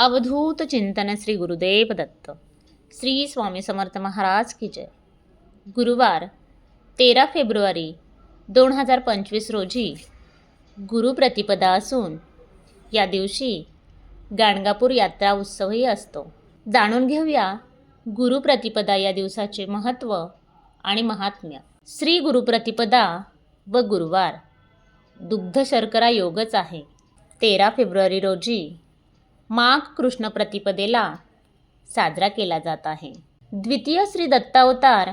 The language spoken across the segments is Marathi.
अवधूत चिंतन श्री गुरुदेव दत्त. श्री स्वामी समर्थ महाराज की जय. गुरुवार तेरा फेब्रुवारी दोन हजार पंचवीस रोजी गुरुप्रतिपदा असून या दिवशी गाणगापूर यात्रा उत्सवही असतो. जाणून घेऊया गुरुप्रतिपदा या दिवसाचे महत्त्व आणि महात्म्य. श्री गुरुप्रतिपदा व गुरुवार. दुग्ध शर्करा योगच आहे. तेरा फेब्रुवारी रोजी माघ कृष्ण प्रतिपदेला साजरा केला जात आहे. द्वितीय श्री दत्तावतार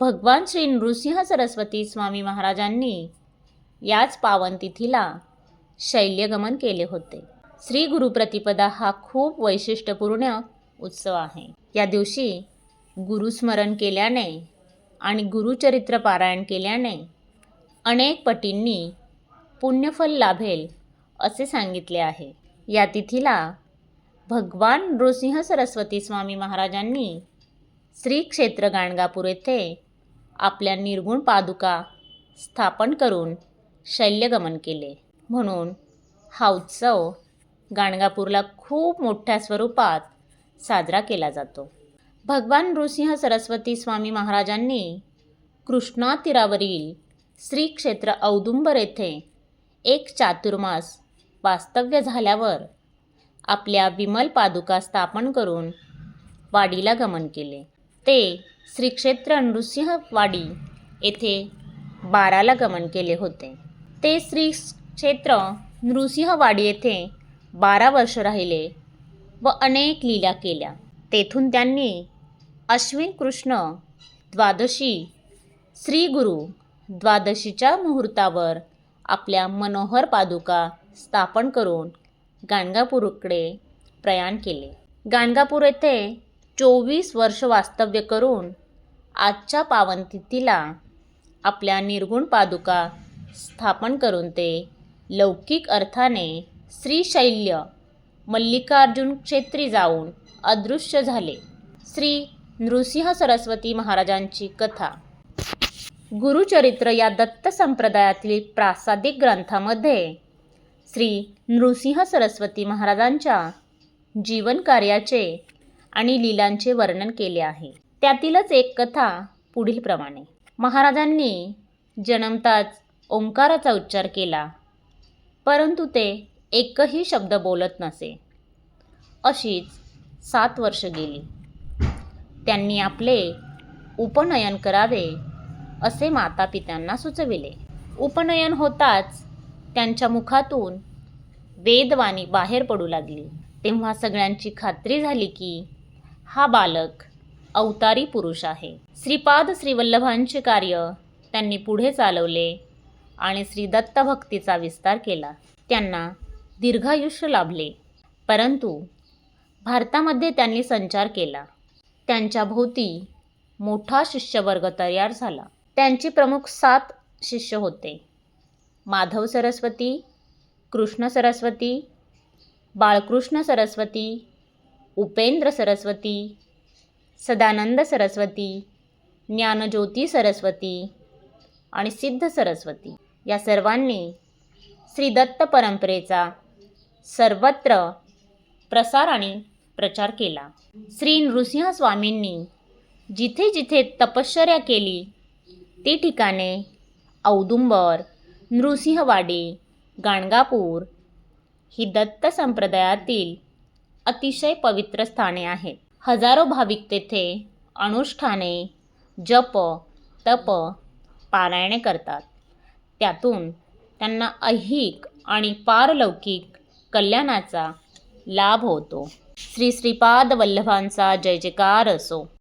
भगवान श्री नृसिंह सरस्वती स्वामी महाराजांनी याच पावन तिथीला शैल्यगमन केले होते. श्री गुरुप्रतिपदा हा खूप वैशिष्ट्यपूर्ण उत्सव आहे. या दिवशी गुरुस्मरण केल्याने आणि गुरुचरित्र पारायण केल्याने अनेक पटींनी पुण्यफल लाभेल असे सांगितले आहे. या तिथीला भगवान नृसिंह सरस्वती स्वामी महाराजांनी श्री क्षेत्र गाणगापूर येथे आपल्या निर्गुण पादुका स्थापन करून शैल्यगमन केले. म्हणून हा उत्सव गाणगापूरला खूप मोठ्या स्वरूपात साजरा केला जातो. भगवान नृसिंह सरस्वती स्वामी महाराजांनी कृष्णा तीरावरील श्री क्षेत्र औदुंबर येथे एक चातुर्मास वास्तव्य झाल्यावर आपल्या विमल पादुका स्थापन करून वाडीला गमन केले. ते श्रीक्षेत्र नृसिंह नृसिंहवाडी येथे बाराला गमन केले होते. ते श्री क्षेत्र नृसिंहवाडी येथे बारा वर्ष राहिले व अनेक लीला केल्या. तेथून त्यांनी अश्विन कृष्ण द्वादशी श्री गुरु द्वादशीच्या मुहूर्तावर आपल्या मनोहर पादुका स्थापन करून गाणगापूरकडे प्रयाण केले. गाणगापूर येथे चोवीस वर्ष वास्तव्य करून आजच्या पावनतिथीला आपल्या निर्गुण पादुका स्थापन करून ते लौकिक अर्थाने श्रीशैल्य मल्लिकार्जुन क्षेत्री जाऊन अदृश्य झाले. श्री नृसिंह सरस्वती महाराजांची कथा. गुरुचरित्र या दत्त संप्रदायातील प्रासादिक ग्रंथामध्ये श्री नृसिंह सरस्वती महाराजांच्या जीवनकार्याचे आणि लीलांचे वर्णन केले आहे. त्यातीलच एक कथा पुढीलप्रमाणे महाराजांनी जन्मताच ओंकाराचा उच्चार केला. परंतु ते एकही शब्द बोलत नसे. अशीच सात वर्ष गेली. त्यांनी आपले उपनयन करावे असे माता पित्यांना सुचविले. उपनयन होताच त्यांच्या मुखातून वेदवाणी बाहेर पडू लागली. तेव्हा सगळ्यांची खात्री झाली की हा बालक अवतारी पुरुष आहे. श्रीपाद श्रीवल्लभांचे कार्य त्यांनी पुढे चालवले आणि श्री दत्तभक्तीचा विस्तार केला. त्यांना दीर्घायुष्य लाभले. परंतु भारतामध्ये त्यांनी संचार केला. त्यांच्या भोवती मोठा शिष्यवर्ग तयार झाला. त्यांचे प्रमुख सात शिष्य होते. माधव सरस्वती कृष्ण सरस्वती बाळकृष्ण सरस्वती उपेंद्र सरस्वती सदानंद सरस्वती ज्ञानज्योती सरस्वती आणि सिद्ध सरस्वती. या सर्वांनी श्री दत्त परंपरेचा सर्वत्र प्रसार आणि प्रचार केला. श्री नृसिंह स्वामींनी जिथे जिथे तपश्चर्या केली ती ठिकाणे औदुंबर नृसिंहवाडी गाणगापूर ही दत्त संप्रदायातील अतिशय पवित्र स्थाने आहेत. हजारो भाविक तेथे अनुष्ठाने जप तप पारायणे करतात. त्यातून त्यांना ऐहिक आणि पारलौकिक कल्याणाचा लाभ होतो. श्री श्रीपाद वल्लभांचा जय जयकार असो.